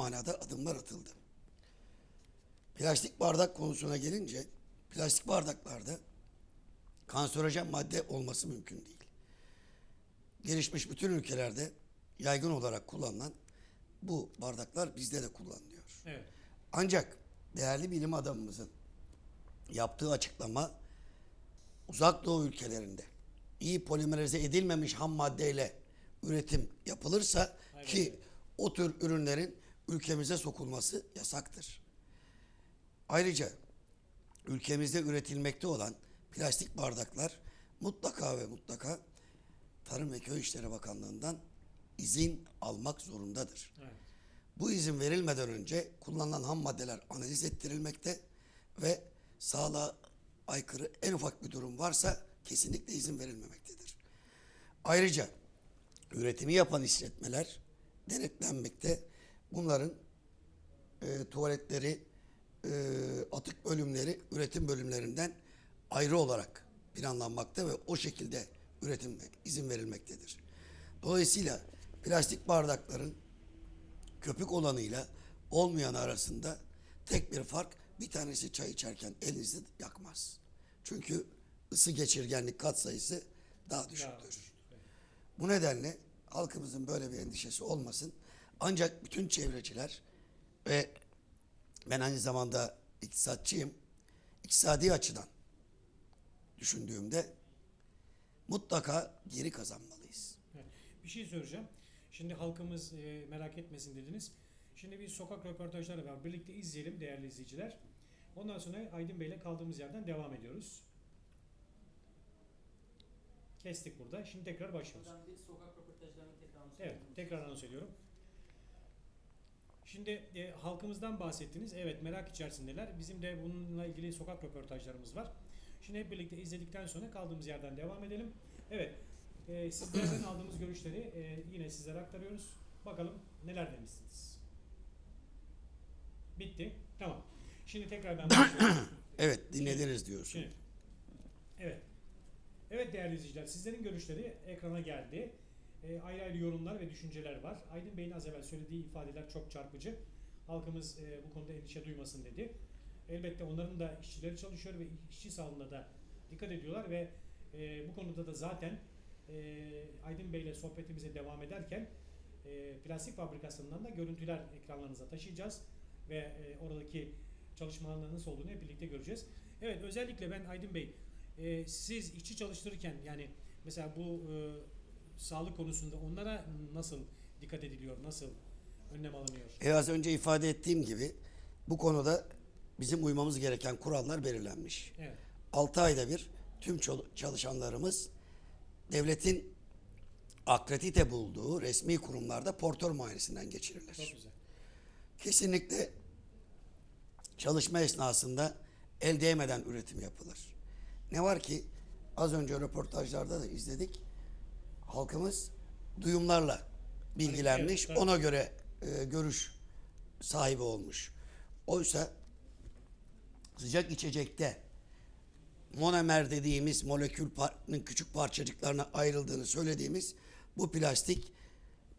manada adımlar atıldı. Plastik bardak konusuna gelince plastik bardaklarda kanserojen madde olması mümkün değil. Gelişmiş bütün ülkelerde yaygın olarak kullanılan bu bardaklar bizde de kullanılıyor. Evet. Ancak değerli bilim adamımızın yaptığı açıklama uzak doğu ülkelerinde iyi polimerize edilmemiş ham maddeyle üretim yapılırsa Aynen ki o tür ürünlerin ülkemize sokulması yasaktır. Ayrıca ülkemizde üretilmekte olan plastik bardaklar mutlaka ve mutlaka Tarım ve Köy İşleri Bakanlığı'ndan izin almak zorundadır. Evet. Bu izin verilmeden önce kullanılan ham maddeler analiz ettirilmekte ve sağlığa aykırı en ufak bir durum varsa kesinlikle izin verilmemektedir. Ayrıca üretimi yapan işletmeler denetlenmekte. Bunların e, tuvaletleri, e, atık bölümleri üretim bölümlerinden ayrı olarak planlanmakta ve o şekilde üretim izin verilmektedir. Dolayısıyla plastik bardakların köpük olanıyla olmayan arasında tek bir fark bir tanesi çay içerken elinizi yakmaz. Çünkü ısı geçirgenlik katsayısı daha düşüktür. Bu nedenle halkımızın böyle bir endişesi olmasın. Ancak bütün çevreciler ve ben aynı zamanda iktisatçıyım. İktisadi açıdan düşündüğümde mutlaka geri kazanmalıyız. Evet. Bir şey söyleyeceğim. Şimdi halkımız e, merak etmesin dediniz. Şimdi bir sokak röportajları var. Birlikte izleyelim değerli izleyiciler. Ondan sonra Aydın Bey'le kaldığımız yerden devam ediyoruz. Kestik burada. Şimdi tekrar başlıyoruz. Sokak röportajlarını tekrar anons Evet, tekrar anons ediyorum. Şimdi e, halkımızdan bahsettiniz. Evet, merak içerisindeler. Bizim de bununla ilgili sokak röportajlarımız var. Şimdi hep birlikte izledikten sonra kaldığımız yerden devam edelim. Evet, e, sizlerden aldığımız görüşleri e, yine sizlere aktarıyoruz. Bakalım neler demişsiniz. Bitti. Tamam. Şimdi tekrar ben başlıyorum. Evet dinlediniz diyorsun. Şimdi, evet. Evet değerli izleyiciler, sizlerin görüşleri ekrana geldi. E, ayrı ayrı yorumlar ve düşünceler var. Aydın Bey'in az evvel söylediği ifadeler çok çarpıcı. Halkımız e, bu konuda endişe duymasın dedi. Elbette onların da işçileri çalışıyor ve işçi sağlığına da dikkat ediyorlar ve e, bu konuda da zaten e, Aydın Bey'le sohbetimize devam ederken e, plastik fabrikasından da görüntüler ekranlarınıza taşıyacağız ve e, oradaki çalışmaların nasıl olduğunu hep birlikte göreceğiz. Evet özellikle ben Aydın Bey e, siz işçi çalıştırırken yani mesela bu e, sağlık konusunda onlara nasıl dikkat ediliyor, nasıl önlem alınıyor? E az önce ifade ettiğim gibi bu konuda bizim uymamız gereken kurallar belirlenmiş. Evet, 6 ayda bir tüm çalışanlarımız devletin akredite bulduğu resmi kurumlarda portör muayenesinden geçirilir. çok güzel. Kesinlikle çalışma esnasında el değmeden üretim yapılır. Ne var ki az önce röportajlarda da izledik. Halkımız duyumlarla bilgilenmiş. Ona göre e, görüş sahibi olmuş. Oysa sıcak içecekte monomer dediğimiz molekülün küçük parçacıklarına ayrıldığını söylediğimiz bu plastik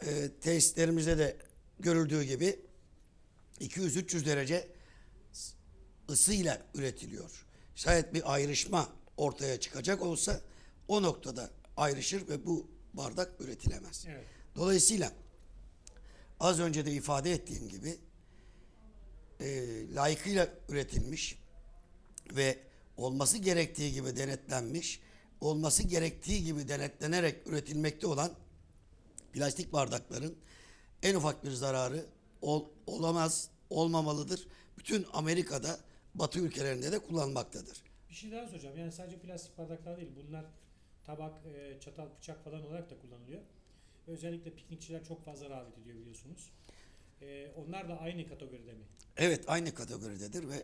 e, tesislerimizde de görüldüğü gibi 200-300 derece ısıyla üretiliyor. Şayet bir ayrışma ortaya çıkacak olsa o noktada ayrışır ve bu bardak üretilemez. Evet. Dolayısıyla az önce de ifade ettiğim gibi e, layıkıyla üretilmiş ve olması gerektiği gibi denetlenmiş, olması gerektiği gibi denetlenerek üretilmekte olan plastik bardakların en ufak bir zararı ol- olamaz, olmamalıdır. Bütün Amerika'da, Batı ülkelerinde de kullanmaktadır. Bir şey daha soracağım. Yani sadece plastik bardaklar değil. Bunlar tabak, e, çatal, bıçak falan olarak da kullanılıyor. Özellikle piknikçiler çok fazla rağbet ediyor biliyorsunuz. E, onlar da aynı kategoride mi? Evet aynı kategoridedir ve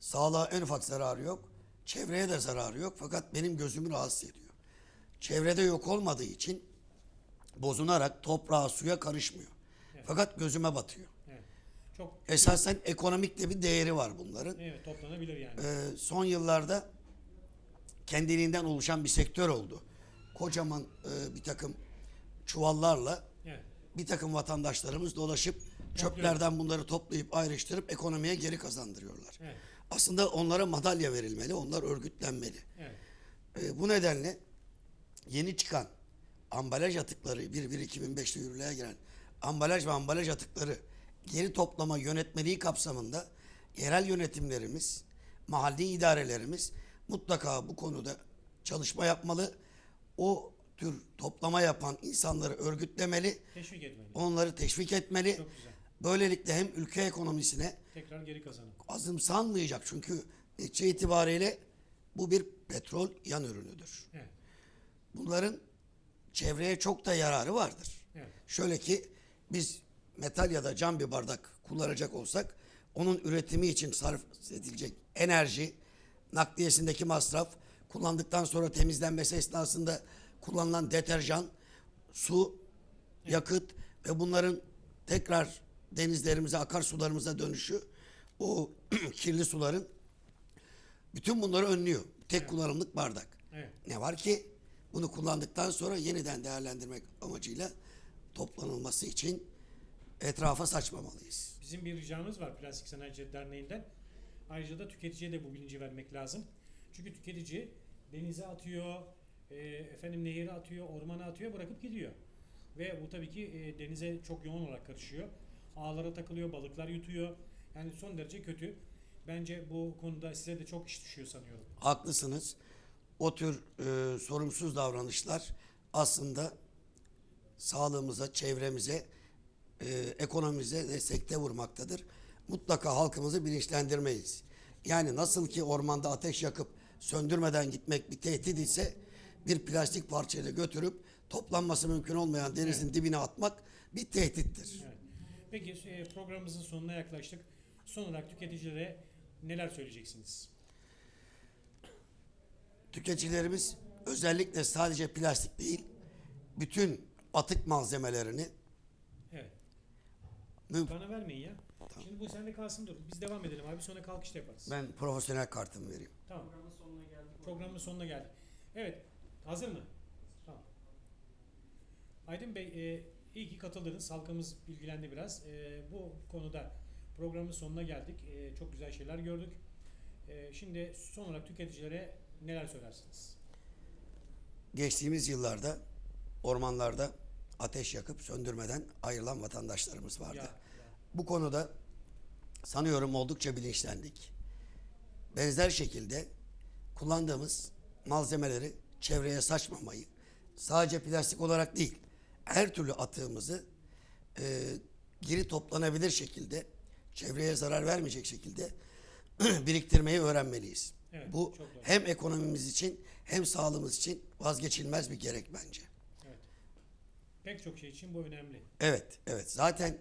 sağlığa en ufak zararı yok. Çevreye de zararı yok fakat benim gözümü rahatsız ediyor. Çevrede yok olmadığı için bozunarak toprağa suya karışmıyor. Evet. Fakat gözüme batıyor. Evet. Çok Esasen ekonomik de bir değeri var bunların. evet toplanabilir yani. Ee, son yıllarda kendiliğinden oluşan bir sektör oldu. Kocaman e, bir takım çuvallarla Evet. bir takım vatandaşlarımız dolaşıp Çöplerden bunları toplayıp ayrıştırıp ekonomiye geri kazandırıyorlar. Evet. Aslında onlara madalya verilmeli, onlar örgütlenmeli. Evet. E, bu nedenle yeni çıkan ambalaj atıkları 1-1-2005'te yürürlüğe giren ambalaj ve ambalaj atıkları geri toplama yönetmeliği kapsamında yerel yönetimlerimiz, mahalli idarelerimiz mutlaka bu konuda çalışma yapmalı. O tür toplama yapan insanları örgütlemeli, Teşvik etmeli. onları teşvik etmeli. Çok güzel. Böylelikle hem ülke ekonomisine Tekrar geri kazanın. azımsanmayacak çünkü netice itibariyle bu bir petrol yan ürünüdür. Evet. Bunların çevreye çok da yararı vardır. Evet. Şöyle ki biz metal ya da cam bir bardak kullanacak olsak onun üretimi için sarf edilecek enerji, nakliyesindeki masraf, kullandıktan sonra temizlenmesi esnasında kullanılan deterjan, su, yakıt ve bunların tekrar denizlerimize, akarsularımıza dönüşü o kirli suların bütün bunları önlüyor. Tek kullanımlık bardak. Evet. Ne var ki bunu kullandıktan sonra yeniden değerlendirmek amacıyla toplanılması için etrafa saçmamalıyız. Bizim bir ricamız var Plastik Sanayici Derneği'nden. Ayrıca da tüketiciye de bu bilinci vermek lazım. Çünkü tüketici denize atıyor, e, efendim nehire atıyor, ormana atıyor, bırakıp gidiyor. Ve bu tabii ki e, denize çok yoğun olarak karışıyor. Ağlara takılıyor, balıklar yutuyor. Yani son derece kötü. Bence bu konuda size de çok iş düşüyor sanıyorum. Haklısınız. O tür e, sorumsuz davranışlar aslında sağlığımıza, çevremize, e, ekonomimize de sekte vurmaktadır. Mutlaka halkımızı bilinçlendirmeyiz. Yani nasıl ki ormanda ateş yakıp söndürmeden gitmek bir tehdit ise bir plastik parçayla götürüp toplanması mümkün olmayan denizin dibine atmak bir tehdittir. Evet. Peki e, programımızın sonuna yaklaştık. Son olarak tüketicilere neler söyleyeceksiniz? Tüketicilerimiz özellikle sadece plastik değil, bütün atık malzemelerini Evet. Bana vermeyin ya. Şimdi bu sende kalsın dur. Biz devam edelim abi sonra kalkışta yaparız. ben profesyonel kartımı vereyim. Tamam. Programın sonuna geldik. Programın sonuna geldik. Evet. Hazır mı? Tamam. Aydın Bey e, iyi ki katıldınız. Halkımız bilgilendi biraz. E, bu konuda programın sonuna geldik. E, çok güzel şeyler gördük. E, şimdi son olarak tüketicilere neler söylersiniz? Geçtiğimiz yıllarda ormanlarda ateş yakıp söndürmeden ayrılan vatandaşlarımız vardı. Ya, ya. Bu konuda sanıyorum oldukça bilinçlendik. Benzer şekilde kullandığımız malzemeleri çevreye saçmamayı sadece plastik olarak değil her türlü atığımızı e, geri toplanabilir şekilde çevreye zarar vermeyecek şekilde biriktirmeyi öğrenmeliyiz. Evet, Bu hem ekonomimiz için hem sağlığımız için vazgeçilmez bir gerek bence. Evet. Pek çok şey için bu önemli. Evet, evet. Zaten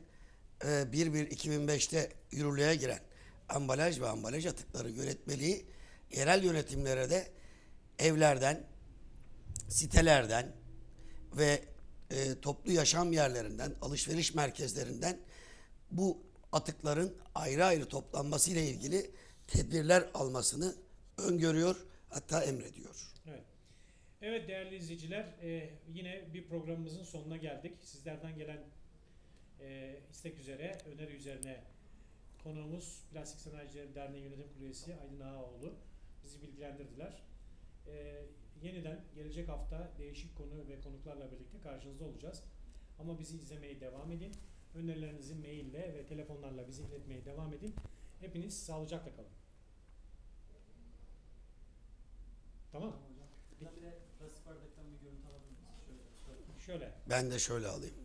e, 1-1-2005'te yürürlüğe giren ambalaj ve ambalaj atıkları yönetmeliği yerel yönetimlere de evlerden, sitelerden ve e, toplu yaşam yerlerinden, alışveriş merkezlerinden bu atıkların ayrı ayrı toplanması ile ilgili tedbirler almasını öngörüyor, hatta emrediyor. Evet. Evet değerli izleyiciler e, yine bir programımızın sonuna geldik. Sizlerden gelen e, istek üzere, öneri üzerine konuğumuz Plastik Sanayicileri Derneği Yönetim Kurulu üyesi Aydın Ağaoğlu bizi bilgilendirdiler. E, yeniden gelecek hafta değişik konu ve konuklarla birlikte karşınızda olacağız. Ama bizi izlemeye devam edin. Önerilerinizi maille ve telefonlarla bize iletmeye devam edin. Hepiniz sağlıcakla kalın. Tamam. Tamam hocam. Bir de plastik bardaktan bir görüntü alabilir miyiz? Şöyle, Ben de şöyle alayım.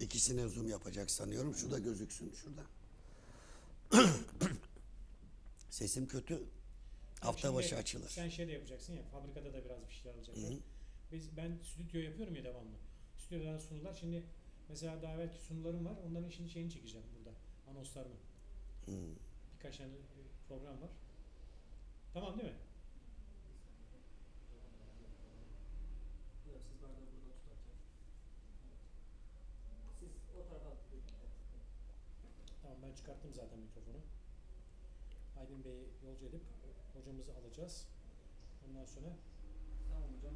İkisine zoom yapacak sanıyorum. Şu da gözüksün şurada. Sesim kötü. Hafta Şimdi başı açılır. Sen şey de yapacaksın ya, fabrikada da biraz bir şeyler alacaklar. Hı. Biz, ben stüdyo yapıyorum ya devamlı. Stüdyodan sunular. Şimdi mesela daha evvelki sunularım var. Onların şimdi şeyini çekeceğim burada. Anonslarını. Hı. Birkaç tane e, program var. Tamam değil mi? Hocam siz bardağı burada tutarken. Siz o tarafa atın. Tamam ben çıkarttım zaten mikrofonu. Aydın Bey'i yolcu edip hocamızı alacağız. Ondan sonra Tamam hocam.